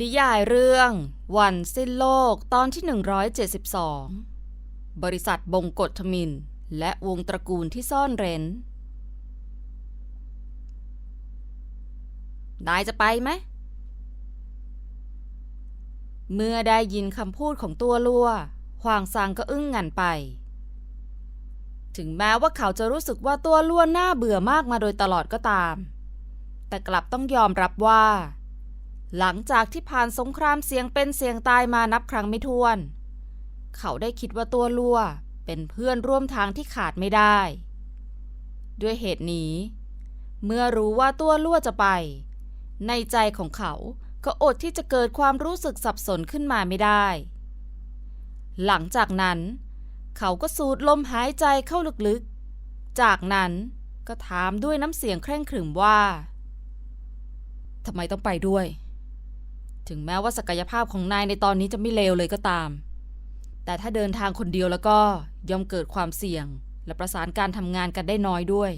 นิยายเรื่อง วันสิ้นโลกตอนที่ 172 บริษัทบงกฎทมิน และวงตระกูลที่ซ่อนเร้น นายจะไปไหม เมื่อได้ยินคำพูดของตัวลัวหวางซางก็อึ้งงันไป ถึงแม้ว่าเขาจะรู้สึกว่าตัวลัวน่าเบื่อมากมาโดยตลอดก็ตาม แต่กลับต้องยอมรับว่า หลังจากที่ผ่านสงครามเสียงเป็นเสียงตายมานับครั้งไม่ถ้วน เขาได้คิดว่าตัวลัวเป็นเพื่อนร่วมทางที่ขาดไม่ได้ ด้วยเหตุนี้ เมื่อรู้ว่าตัวลัวจะไป ในใจของเขาก็อดที่จะเกิดความรู้สึกสับสนขึ้นมาไม่ได้ หลังจากนั้น เขาก็สูดลมหายใจเข้าลึกๆ จากนั้นก็ถามด้วยน้ำเสียงเคร่งขรึมว่าทำไมต้องไปด้วย ถึงแม้ว่าศักยภาพของนายในตอนนี้จะไม่เลวเลยก็ตาม แต่ถ้าเดินทางคนเดียวแล้วก็ย่อมเกิดความเสี่ยง และประสานการทำงานกันได้น้อยด้วย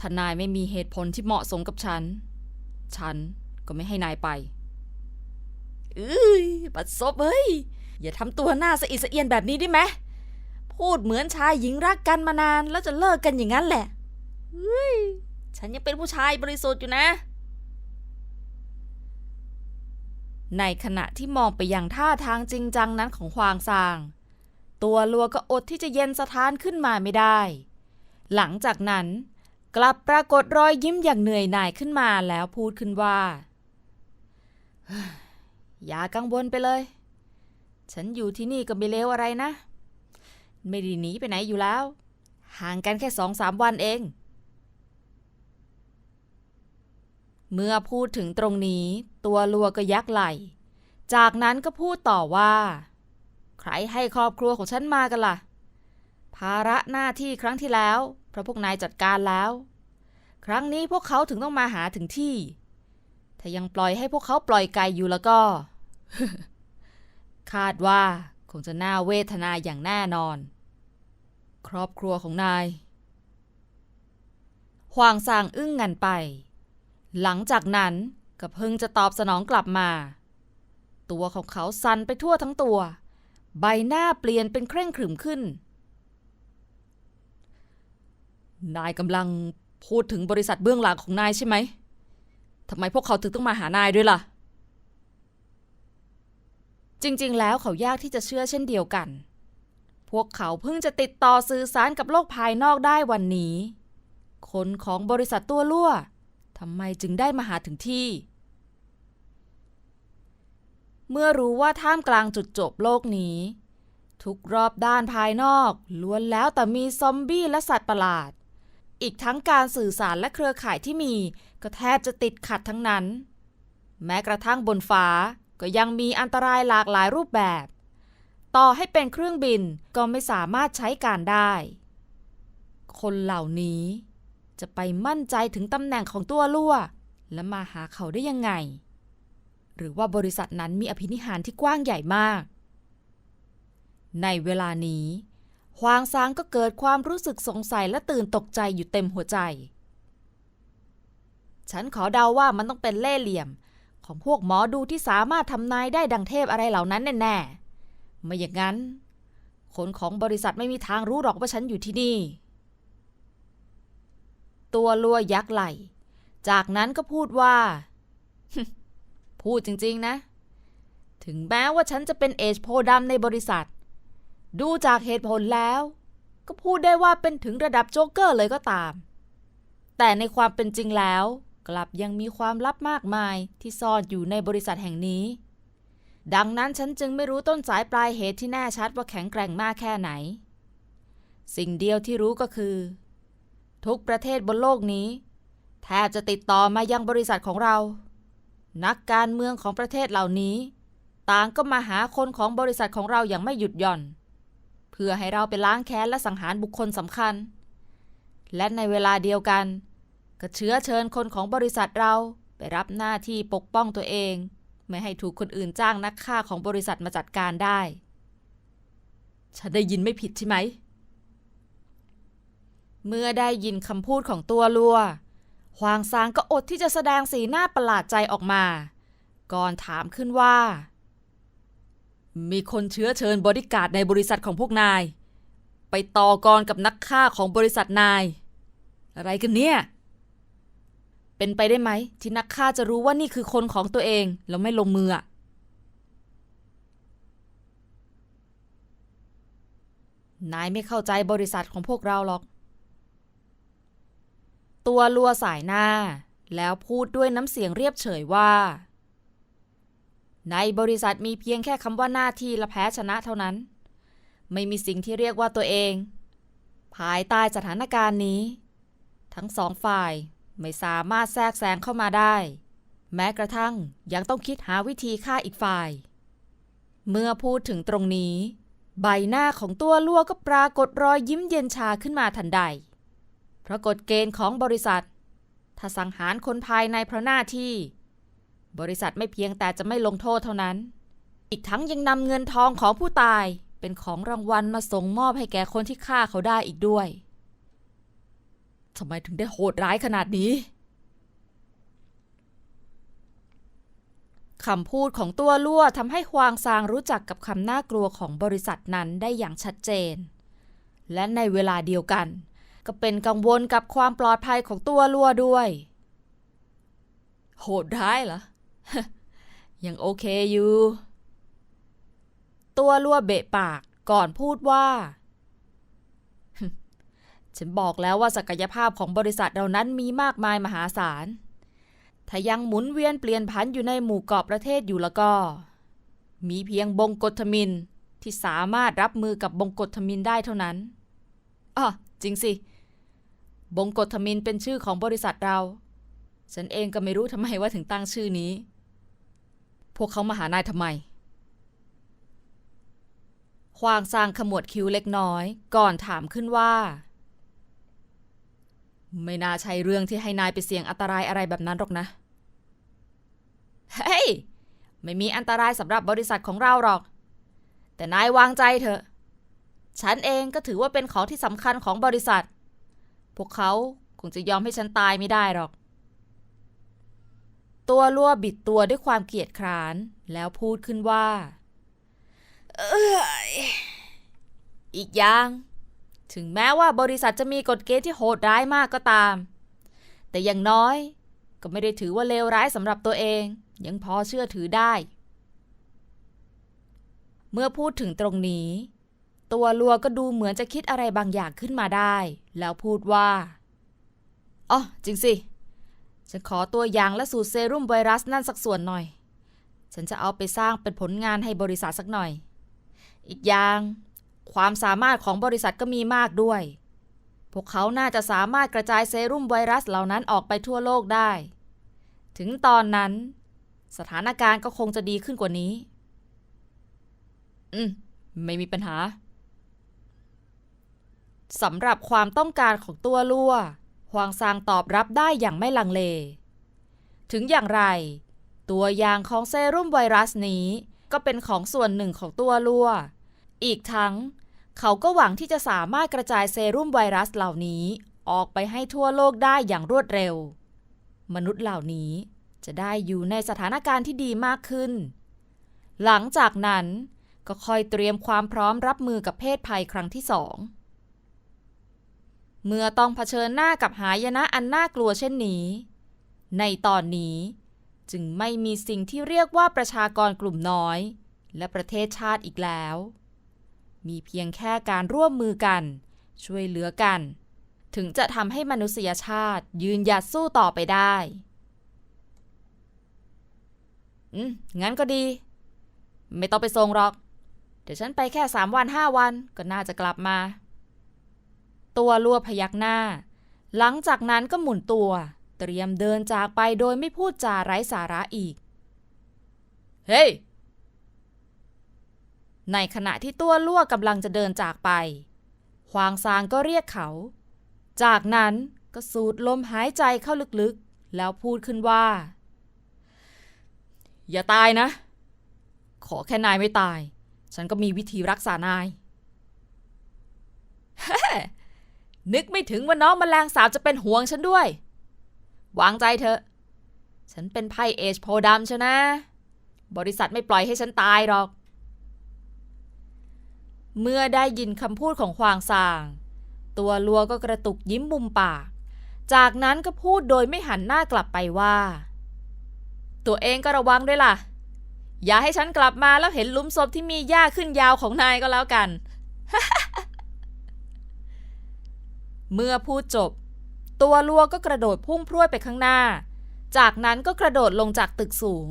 ถ้านายไม่มีเหตุผลที่เหมาะสมกับฉัน ฉันก็ไม่ให้นายไปเอ้ยปัดซบเฮ้ย อย่าทำตัวหน้าสะอิดสะเอียนแบบนี้ได้ไหมพูดเหมือนชายหญิงรักกันมานานแล้วจะเลิกกันอย่างนั้นแหละเฮ้ย ฉันยังเป็นผู้ชายบริสุทธิ์อยู่นะ ในขณะที่มองไปยังท่าทางจริงจังนั้นของฮวางซาง ตัวลัวก็อดที่จะเย็นสะท้านขึ้นมาไม่ได้ หลังจากนั้น กลับปรากฏรอยยิ้มอย่างเหนื่อยหน่ายขึ้นมาแล้วพูดขึ้นว่า อย่ากังวลไปเลย ฉันอยู่ที่นี่ก็ไม่เลวอะไรนะ ไม่ได้หนีไปไหนอยู่แล้ว ห่างกันแค่สองสามวันเอง เมื่อพูดถึงตรงนี้ ตัวลัวก็ยักไหล จากนั้นก็พูดต่อว่า ใครให้ครอบครัวของฉันมากันล่ะ ภาระหน้าที่ครั้งที่แล้วเพราะพวกนายจัดการแล้ว ครั้งนี้พวกเขาถึงต้องมาหาถึงที่ ถ้ายังปล่อยให้พวกเขาปล่อยไกลอยู่แล้วก็ คาดว่าคงจะน่าเวทนาอย่างแน่นอน ครอบครัวของนายหวางซางอึ้งงันไป หลังจากนั้น ก็เพิ่งจะตอบสนองกลับมา ตัวของเขาสั่นไปทั่วทั้งตัว ใบหน้าเปลี่ยนเป็นเคร่งขรึมขึ้น นายกำลังพูดถึงบริษัทเบื้องหลังของนายใช่ไหมทำไมพวกเขาถึงต้องมาหานายด้วยล่ะ จริงๆ แล้วเขายากที่จะเชื่อเช่นเดียวกัน พวกเขาเพิ่งจะติดต่อสื่อสารกับโลกภายนอกได้วันนี้ คนของบริษัทตัวลั่วทำไมจึงได้มาหาถึงที่ เมื่อรู้ว่าท่ามกลางจุดจบโลกนี้ ทุกรอบด้านภายนอกล้วนแล้วแต่มีซอมบี้และสัตว์ประหลาด อีกทั้งการสื่อสารและเครือข่ายที่มี ก็แทบจะติดขัดทั้งนั้น แม้กระทั่งบนฟ้าก็ยังมีอันตรายหลากหลายรูปแบบ ต่อให้เป็นเครื่องบินก็ไม่สามารถใช้การได้ คนเหล่านี้จะไปมั่นใจถึงตำแหน่งของตัวลั่ว และมาหาเขาได้ยังไง หรือว่าบริษัทนั้นมีอภินิหารที่กว้างใหญ่มาก ในเวลานี้ฮวางซางก็เกิดความรู้สึกสงสัยและตื่นตกใจอยู่เต็มหัวใจ ฉันขอเดาว่ามันต้องเป็นเล่เหลี่ยม ของพวกหมอดูที่สามารถทำนายได้ดังเทพอะไรเหล่านั้นแน่ๆไม่อย่างนั้น คนของบริษัทไม่มีทางรู้หรอกว่าฉันอยู่ที่นี่ ตัวลัวยักไหล จากนั้นก็พูดว่า พูดจริงๆนะ ถึงแม้ว่าฉันจะเป็นเอจโพดำในบริษัท ดูจากเหตุผลแล้ว ก็พูดได้ว่าเป็นถึงระดับโจ๊กเกอร์เลยก็ตาม แต่ในความเป็นจริงแล้ว กลับยังมีความลับมากมายที่ซ่อนอยู่ในบริษัทแห่งนี้ ดังนั้นฉันจึงไม่รู้ต้นสายปลายเหตุที่แน่ชัดว่าแข็งแกร่งมากแค่ไหน สิ่งเดียวที่รู้ก็คือ ทุกประเทศบนโลกนี้ แทบจะติดต่อมายังบริษัทของเรา นักการเมืองของประเทศเหล่านี้ ต่างก็มาหาคนของบริษัทของเราอย่างไม่หยุดหย่อน เพื่อให้เราไปล้างแค้นและสังหารบุคคลสำคัญ และในเวลาเดียวกัน ก็เชื้อเชิญคนของบริษัทเราไปรับหน้าที่ปกป้องตัวเอง ไม่ให้ถูกคนอื่นจ้างนักฆ่าของบริษัทมาจัดการได้ ฉันได้ยินไม่ผิดใช่ไหม เมื่อได้ยินคำพูดของตัวลัว หวางซางก็อดที่จะแสดงสีหน้าประหลาดใจออกมา ก่อนถามขึ้นว่า มีคนเชื้อเชิญบริการในบริษัทของพวกนาย ไปต่อกรกับนักฆ่าของบริษัทนาย อะไรกันเนี่ย เป็นไปได้ไหม ที่นักฆ่าจะรู้ว่านี่คือคนของตัวเองแล้วไม่ลงมืออะนายไม่เข้าใจบริษัทของพวกเราหรอก ตัวลัวสายหน้า แล้วพูดด้วยน้ำเสียงเรียบเฉยว่า ในบริษัทมีเพียงแค่คำว่าหน้าที่และแพ้ชนะเท่านั้น ไม่มีสิ่งที่เรียกว่าตัวเอง ภายใต้สถานการณ์นี้ ทั้งสองฝ่ายไม่สามารถแทรกแซงเข้ามาได้ แม้กระทั่งยังต้องคิดหาวิธีฆ่าอีกฝ่าย เมื่อพูดถึงตรงนี้ ใบหน้าของตัวลั่วก็ปรากฏรอยยิ้มเย็นชาขึ้นมาทันใด เพราะกฎเกณฑ์ของบริษัท ถ้าสังหารคนภายในเพราะหน้าที่ บริษัทไม่เพียงแต่จะไม่ลงโทษเท่านั้น อีกทั้งยังนำเงินทองของผู้ตายเป็นของรางวัลมาส่งมอบให้แก่คนที่ฆ่าเขาได้อีกด้วยทำไมถึงได้โหดร้ายขนาดนี้คำพูดของตัวลั่วทำให้ฮวางซางรู้จักกับคำน่ากลัวของบริษัทนั้นได้อย่างชัดเจน และในเวลาเดียวกัน ก็เป็นกังวลกับความปลอดภัยของตัวลัวด้วย โหดร้ายเหรอ ยังโอเคอยู่ ตัวลัวเบะปากก่อนพูดว่า ฉันบอกแล้วว่าศักยภาพของบริษัทเรานั้นมีมากมายมหาศาล ถ้ายังหมุนเวียนเปลี่ยนผันอยู่ในหมู่เกาะประเทศอยู่แล้วก็ มีเพียงบงกฎมินที่สามารถรับมือกับบงกฎมินได้เท่านั้นอ๋อจริงสิ บงกฎทมินเป็นชื่อของบริษัทเรา ฉันเองก็ไม่รู้ทำไมว่าถึงตั้งชื่อนี้ พวกเขามาหานายทำไมควางซางขมวดคิ้วเล็กน้อย ก่อนถามขึ้นว่า ไม่น่าใช่เรื่องที่ให้นายไปเสี่ยงอันตรายอะไรแบบนั้นหรอกนะ เฮ้ยไม่มีอันตรายสำหรับบริษัทของเราหรอก แต่นายวางใจเถอะ ฉันเองก็ถือว่าเป็นของที่สำคัญของบริษัท พวกเขาคงจะยอมให้ฉันตายไม่ได้หรอก ตัวลั่วบิดตัวด้วยความเกลียดคร้าน แล้วพูดขึ้นว่า เอยอีกอย่าง ถึงแม้ว่าบริษัทจะมีกฎเกณฑ์ที่โหดร้ายมากก็ตาม แต่อย่างน้อยก็ไม่ได้ถือว่าเลวร้ายสำหรับตัวเอง ยังพอเชื่อถือได้ เมื่อพูดถึงตรงนี้ ตัวลัวก็ดูเหมือนจะคิดอะไรบางอย่างขึ้นมาได้ แล้วพูดว่าอ๋อจริงสิ ฉันขอตัวอย่างและสูตรเซรุ่มไวรัสนั่นสักส่วนหน่อย ฉันจะเอาไปสร้างเป็นผลงานให้บริษัทสักหน่อย อีกอย่าง ความสามารถของบริษัทก็มีมากด้วย พวกเขาน่าจะสามารถกระจายเซรุ่มไวรัสเหล่านั้นออกไปทั่วโลกได้ ถึงตอนนั้น สถานการณ์ก็คงจะดีขึ้นกว่านี้ อืม ไม่มีปัญหา สำหรับความต้องการของตัวลั่วฮวางซางตอบรับได้อย่างไม่ลังเล ถึงอย่างไร ตัวยางของเซรุ่มไวรัสนี้ก็เป็นของส่วนหนึ่งของตัวลั่ว อีกทั้ง เขาก็หวังที่จะสามารถกระจายเซรุ่มไวรัสเหล่านี้ออกไปให้ทั่วโลกได้อย่างรวดเร็ว มนุษย์เหล่านี้จะได้อยู่ในสถานการณ์ที่ดีมากขึ้น หลังจากนั้นก็คอยเตรียมความพร้อมรับมือกับเพศภัยครั้งที่สอง เมื่อต้องเผชิญหน้ากับหายนะอันน่ากลัวเช่นนี้ ในตอนนี้จึงไม่มีสิ่งที่เรียกว่าประชากรกลุ่มน้อย และประเทศชาติอีกแล้ว มีเพียงแค่การร่วมมือกัน ช่วยเหลือกัน ถึงจะทำให้มนุษยชาติยืนหยัดสู้ต่อไปได้ อืม งั้นก็ดี ไม่ต้องไปส่งหรอก เดี๋ยวฉันไปแค่สามวันห้าวันก็น่าจะกลับมา ตัวลัวพยักหน้า หลังจากนั้นก็หมุนตัว เตรียมเดินจากไปโดยไม่พูดจาไร้สาระอีก เฮ้ยในขณะที่ตัวลั่วกำลังจะเดินจากไป ควางซางก็เรียกเขา จากนั้นก็สูดลมหายใจเข้าลึกๆ แล้วพูดขึ้นว่า อย่าตายนะ ขอแค่นายไม่ตาย ฉันก็มีวิธีรักษานาย เฮ้ นึกไม่ถึงว่าน้องมแมลงสาบจะเป็นห่วงฉันด้วย วางใจเถอะ ฉันเป็นไพ่เอชโพดำชนะ บริษัทไม่ปล่อยให้ฉันตายหรอก เมื่อได้ยินคำพูดของควางซาง ตัวลัวก็กระตุกยิ้มมุมปาก จากนั้นก็พูดโดยไม่หันหน้ากลับไปว่า ตัวเองก็ระวังด้วยล่ะ อย่าให้ฉันกลับมาแล้วเห็นลุมศพที่มีหญ้าขึ้นยาวของนายก็แล้วกัน เมื่อพูดจบ ตัวลัวก็กระโดดพุ่งพรวดไปข้างหน้า จากนั้นก็กระโดดลงจากตึกสูง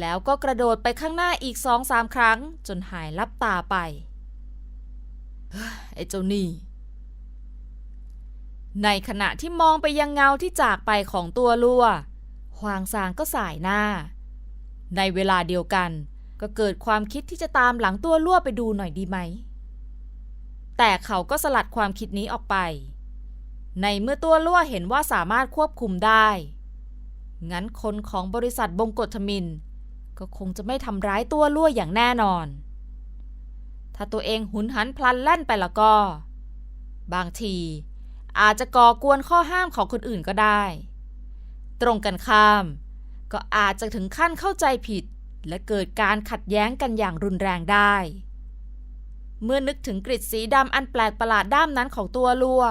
แล้วก็กระโดดไปข้างหน้าอีกสองสามครั้ง จนหายลับตาไปเฮ้ยไอ้เจ้านี่ ในขณะที่มองไปยังเงาที่จากไปของตัวลัวฮวางซางก็สายหน้า ในเวลาเดียวกันก็เกิดความคิดที่จะตามหลังตัวลั่วไปดูหน่อยดีไหม แต่เขาก็สลัดความคิดนี้ออกไป ในเมื่อตัวลั่วเห็นว่าสามารถควบคุมได้ งั้นคนของบริษัทบงกฎทมิน ก็คงจะไม่ทำร้ายตัวลั่วอย่างแน่นอน ถ้าตัวเองหุนหันพลันแล่นไปแล้วก็ บางที อาจจะก่อกวนข้อห้ามของคนอื่นก็ได้ ตรงกันข้าม ก็อาจจะถึงขั้นเข้าใจผิด และเกิดการขัดแย้งกันอย่างรุนแรงได้ เมื่อนึกถึงกริดสีดำอันแปลกประหลาดด้ามนั้นของตัวลัว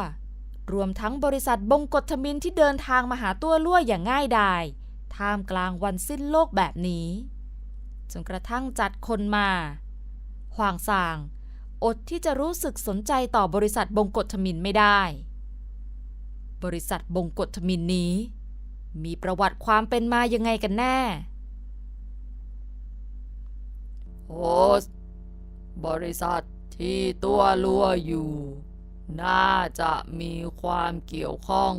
รวมทั้งบริษัทบงกฎทมินที่เดินทางมาหาตัวลั่วอย่างง่ายดาย ท่ามกลางวันสิ้นโลกแบบนี้ จนกระทั่งจัดคนมาหวางสาง อดที่จะรู้สึกสนใจต่อบริษัทบงกฎทมินไม่ได้ บริษัทบงกฎทมินนี้ มีประวัติความเป็นมายังไงกันแน่โฮสบริษัทที่ตัวลัวอยู่ น่าจะมีความเกี่ยวข้อง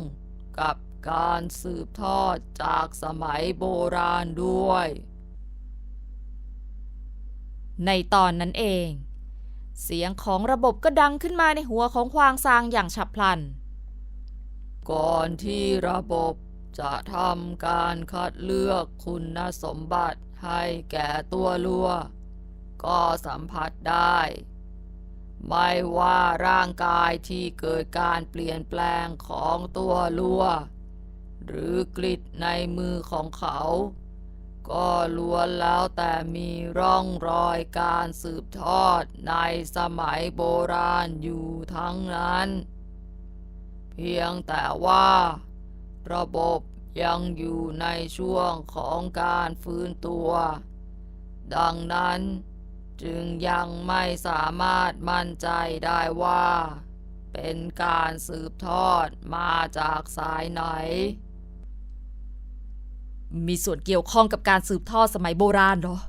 กับการสืบทอดจากสมัยโบราณด้วย ในตอนนั้นเอง เสียงของระบบก็ดังขึ้นมาในหัวของควางซางอย่างฉับพลัน ก่อนที่ระบบจะทำการคัดเลือกคุณสมบัติให้แก่ตัวลัว ก็สัมผัสได้ ไม่ว่าร่างกายที่เกิดการเปลี่ยนแปลงของตัวลัว หรือกริดในมือของเขา ก็ล้วนแล้วแต่มีร่องรอยการสืบทอดในสมัยโบราณอยู่ทั้งนั้น เพียงแต่ว่า ระบบยังอยู่ในช่วงของการฟื้นตัว ดังนั้น จึงยังไม่สามารถมั่นใจได้ว่า เป็นการสืบทอดมาจากสายไหน มีส่วนเกี่ยวข้องกับการสืบทอดสมัยโบราณเหรอ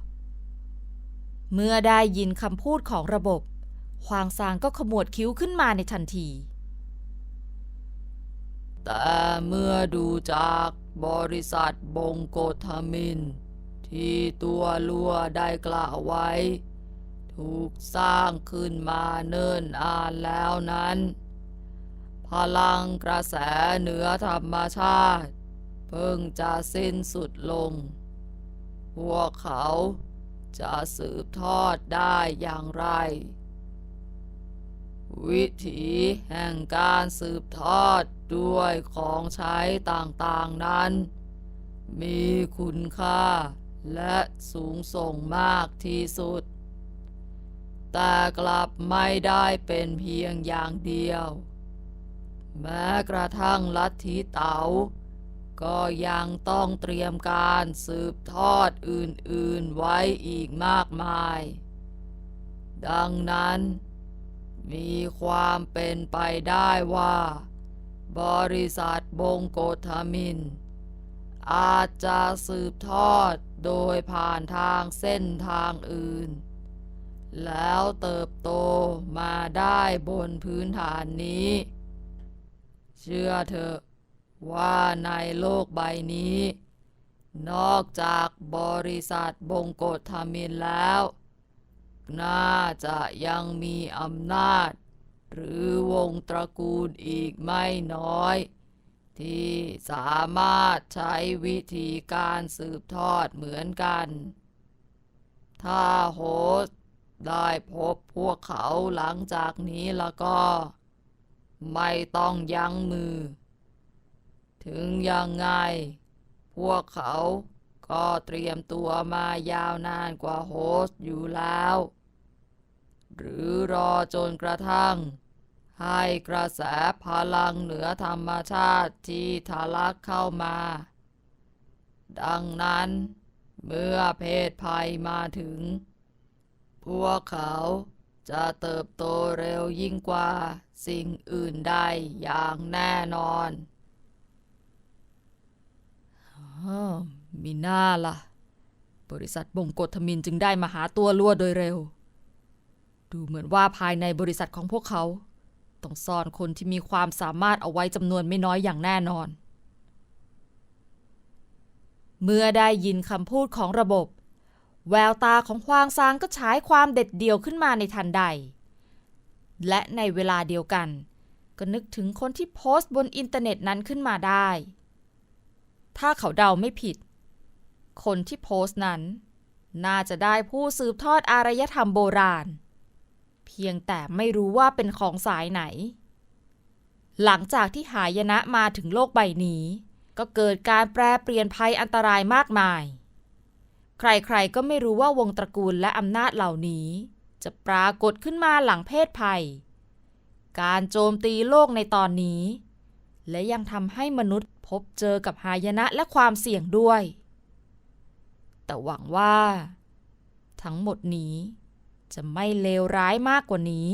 เมื่อได้ยินคำพูดของระบบควางซางก็ขมวดคิ้วขึ้นมาในทันที แต่เมื่อดูจากบริษัทบงโกทมิน ที่ตัวลัวได้กล่าวไว้ ถูกสร้างขึ้นมาเนิ่นนานแล้วนั้น พลังกระแสเหนือธรรมชาติ เพิ่งจะสิ้นสุดลง พวกเขาจะสืบทอดได้อย่างไร วิถีแห่งการสืบทอดด้วยของใช้ต่างๆนั้น มีคุณค่าและสูงส่งมากที่สุด แต่กลับไม่ได้เป็นเพียงอย่างเดียว แม้กระทั่งลัทธิเต๋าก็ยังต้องเตรียมการสืบทอดอื่นๆไว้อีกมากมาย ดังนั้น มีความเป็นไปได้ว่า บริษัทบงโกทมิน อาจจะสืบทอดโดยผ่านทางเส้นทางอื่น แล้วเติบโตมาได้บนพื้นฐานนี้ เชื่อเถอะว่าในโลกใบนี้ นอกจากบริษัทบงโกทมินแล้ว น่าจะยังมีอำนาจ หรือวงตระกูลอีกไม่น้อย ที่สามารถใช้วิธีการสืบทอดเหมือนกัน ถ้าโฮส ได้พบพวกเขาหลังจากนี้แล้วก็ ไม่ต้องยั้งมือ ถึงยังไง พวกเขาก็เตรียมตัวมายาวนานกว่าโฮสต์อยู่แล้ว หรือรอจนกระทั่ง ให้กระแสพลังเหนือธรรมชาติที่ทะลักเข้ามา ดังนั้น เมื่อเพศภัยมาถึง พวกเขาจะเติบโตเร็วยิ่งกว่าสิ่งอื่นใดอย่างแน่นอนอมีหน้าล่ะ บริษัทบ่งกฎทมินจึงได้มาหาตัวลั่วโดยเร็ว ดูเหมือนว่าภายในบริษัทของพวกเขา ต้องซ่อนคนที่มีความสามารถเอาไว้จำนวนไม่น้อยอย่างแน่นอน เมื่อได้ยินคำพูดของระบบ แววตาของควางซางก็ฉายความเด็ดเดี่ยวขึ้นมาในทันใด และในเวลาเดียวกัน ก็นึกถึงคนที่โพสต์บนอินเทอร์เน็ตนั้นขึ้นมาได้ ถ้าเขาเดาไม่ผิด คนที่โพสต์นั้น น่าจะได้ผู้สืบทอดอารยธรรมโบราณ เพียงแต่ไม่รู้ว่าเป็นของสายไหน หลังจากที่หายนะมาถึงโลกใบนี้ ก็เกิดการแปรเปลี่ยนภัยอันตรายมากมาย ใครๆก็ไม่รู้ว่าวงตระกูลและอำนาจเหล่านี้ จะปรากฏขึ้นมาหลังเพศภัย การโจมตีโลกในตอนนี้ และยังทำให้มนุษย์พบเจอกับหายนะและความเสี่ยงด้วย แต่หวังว่า ทั้งหมดนี้จะไม่เลวร้ายมากกว่านี้